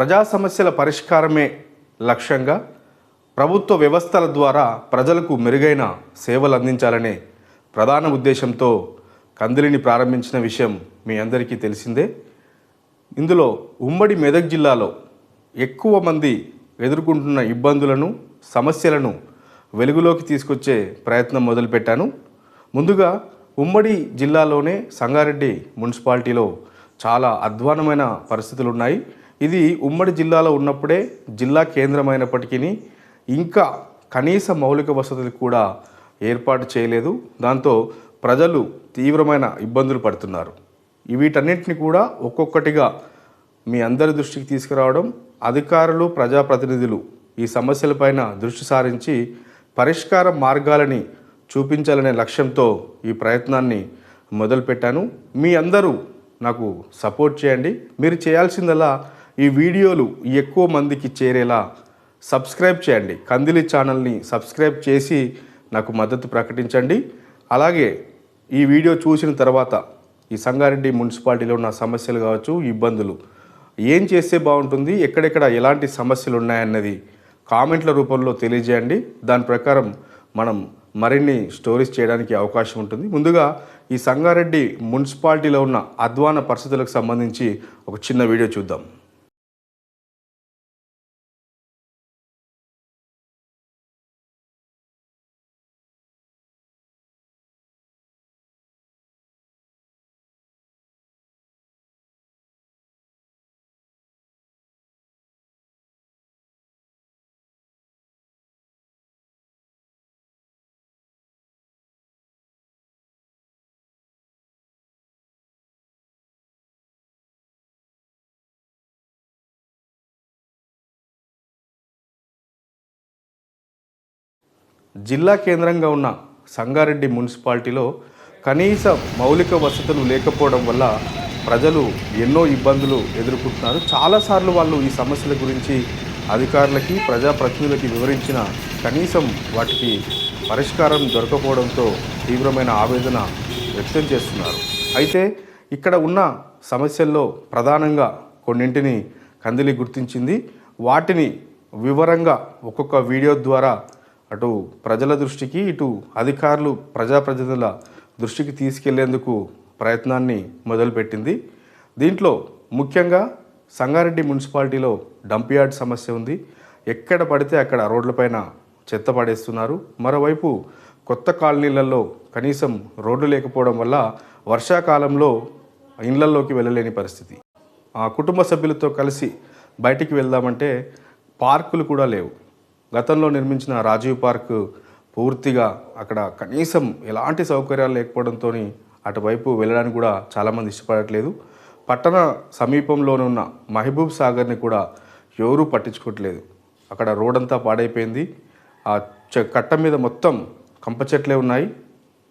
ప్రజా సమస్యల పరిష్కారమే లక్ష్యంగా ప్రభుత్వ వ్యవస్థల ద్వారా ప్రజలకు మెరుగైన సేవలు అందించాలనే ప్రధాన ఉద్దేశంతో కందిలిని ప్రారంభించిన విషయం మీ అందరికీ తెలిసిందే. ఇందులో ఉమ్మడి మెదక్ జిల్లాలో ఎక్కువ మంది ఎదుర్కొంటున్న ఇబ్బందులను సమస్యలను వెలుగులోకి తీసుకొచ్చే ప్రయత్నం మొదలుపెట్టాను. ముందుగా ఉమ్మడి జిల్లాలోనే సంగారెడ్డి మున్సిపాలిటీలో చాలా అధ్వానమైన పరిస్థితులు ఉన్నాయి ఇది ఉమ్మడి జిల్లాలో ఉన్నప్పుడే జిల్లా కేంద్రమైనప్పటికీ ఇంకా కనీస మౌలిక వసతులు కూడా ఏర్పాటు చేయలేదు. దాంతో ప్రజలు తీవ్రమైన ఇబ్బందులు పడుతున్నారు. వీటన్నిటిని కూడా ఒక్కొక్కటిగా మీ అందరి దృష్టికి తీసుకురావడం అధికారులు ప్రజాప్రతినిధులు ఈ సమస్యలపైన దృష్టి సారించి పరిష్కార మార్గాలని చూపించాలనే లక్ష్యంతో ఈ ప్రయత్నాన్ని మొదలుపెట్టాను. మీ అందరూ నాకు సపోర్ట్ చేయండి. మీరు చేయాల్సిందల్లా ఈ వీడియోలు ఎక్కువ మందికి చేరేలా సబ్స్క్రైబ్ చేయండి. కందిలి ఛానల్ని సబ్స్క్రైబ్ చేసి నాకు మద్దతు ప్రకటించండి. అలాగే ఈ వీడియో చూసిన తర్వాత ఈ సంగారెడ్డి మున్సిపాలిటీలో ఉన్న సమస్యలు కావచ్చు ఇబ్బందులు ఏం చేస్తే బాగుంటుంది ఎక్కడెక్కడ ఎలాంటి సమస్యలు ఉన్నాయన్నది కామెంట్ల రూపంలో తెలియజేయండి. దాని ప్రకారం మనం మరిన్ని స్టోరీస్ చేయడానికి అవకాశం ఉంటుంది. ముందుగా ఈ సంగారెడ్డి మున్సిపాలిటీలో ఉన్న అధ్వాన పరిస్థితులకు సంబంధించి ఒక చిన్న వీడియో చూద్దాం. జిల్లా కేంద్రంగా ఉన్న సంగారెడ్డి మున్సిపాలిటీలో కనీస మౌలిక వసతులు లేకపోవడం వల్ల ప్రజలు ఎన్నో ఇబ్బందులు ఎదుర్కొంటున్నారు. చాలాసార్లు వాళ్ళు ఈ సమస్యల గురించి అధికారులకి ప్రజాప్రతినిధులకి వివరించిన కనీసం వాటికి పరిష్కారం దొరకపోవడంతో తీవ్రమైన ఆవేదన వ్యక్తం చేస్తున్నారు. అయితే ఇక్కడ ఉన్న సమస్యల్లో ప్రధానంగా కొన్నింటిని కందిలి గుర్తించింది. వాటిని వివరంగా ఒక్కొక్క వీడియో ద్వారా అటు ప్రజల దృష్టికి ఇటు అధికారులు ప్రజాప్రతినిధుల దృష్టికి తీసుకెళ్ళేందుకు ప్రయత్నాన్ని మొదలుపెట్టింది. దీంట్లో ముఖ్యంగా సంగారెడ్డి మున్సిపాలిటీలో డంప్ యార్డ్ సమస్య ఉంది. ఎక్కడ పడితే అక్కడ రోడ్లపైన చెత్త పడేస్తున్నారు. మరోవైపు కొత్త కాలనీలలో కనీసం రోడ్లు లేకపోవడం వల్ల వర్షాకాలంలో ఇళ్ళలోకి వెళ్ళలేని పరిస్థితి. ఆ కుటుంబ సభ్యులతో కలిసి బయటికి వెళ్దామంటే పార్కులు కూడా లేవు. గతంలో నిర్మించిన రాజీవ్ పార్క్ పూర్తిగా అక్కడ కనీసం ఎలాంటి సౌకర్యాలు లేకపోవడంతో అటువైపు వెళ్ళడానికి కూడా చాలామంది ఇష్టపడట్లేదు. పట్టణ సమీపంలోనే ఉన్న మహబూబ్ సాగర్ని కూడా ఎవరూ పట్టించుకోవట్లేదు. అక్కడ రోడంతా పాడైపోయింది. ఆ చె కట్ట మీద మొత్తం కంప చెట్లే ఉన్నాయి.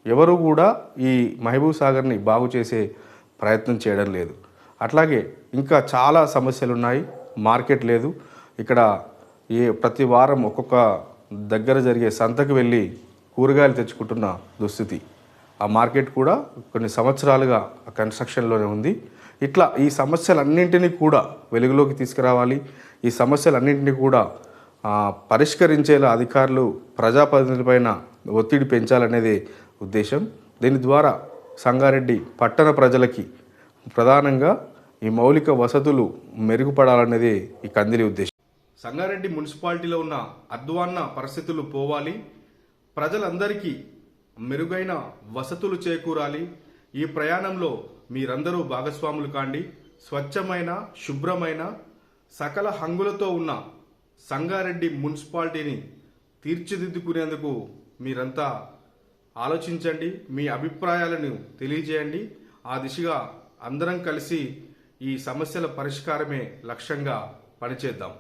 ఎవరు కూడా ఈ మహబూబ్ సాగర్ని బాగు చేసే ప్రయత్నం చేయడం లేదు. అట్లాగే ఇంకా చాలా సమస్యలు ఉన్నాయి మార్కెట్ లేదు. ఇక్కడ ఏ ప్రతి వారం ఒక్కొక్క దగ్గర జరిగే సంతకు వెళ్ళి కూరగాయలు తెచ్చుకుంటున్న దుస్థితి. ఆ మార్కెట్ కూడా కొన్ని సంవత్సరాలుగా ఆ కన్స్ట్రక్షన్లోనే ఉంది. ఇట్లా ఈ సమస్యలన్నింటినీ కూడా వెలుగులోకి తీసుకురావాలి. ఈ సమస్యలన్నింటినీ కూడా పరిష్కరించేలా అధికారులు ప్రజాప్రతినిధులపైన ఒత్తిడి పెంచాలనేదే ఉద్దేశం. దీని ద్వారా సంగారెడ్డి పట్టణ ప్రజలకి ప్రధానంగా ఈ మౌలిక వసతులు మెరుగుపడాలనేది ఈ కందిలి ఉద్దేశం. సంగారెడ్డి మున్సిపాలిటీలో ఉన్న అధ్వాన్న పరిస్థితులు పోవాలి. ప్రజలందరికీ మెరుగైన వసతులు చేకూరాలి. ఈ ప్రయాణంలో మీరందరూ భాగస్వాములు కాండి. స్వచ్ఛమైన శుభ్రమైన సకల హంగులతో ఉన్న సంగారెడ్డి మున్సిపాలిటీని తీర్చిదిద్దుకునేందుకు మీరంతా ఆలోచించండి. మీ అభిప్రాయాలను తెలియజేయండి. ఆ దిశగా అందరం కలిసి ఈ సమస్యల పరిష్కారమే లక్ష్యంగా పనిచేద్దాం.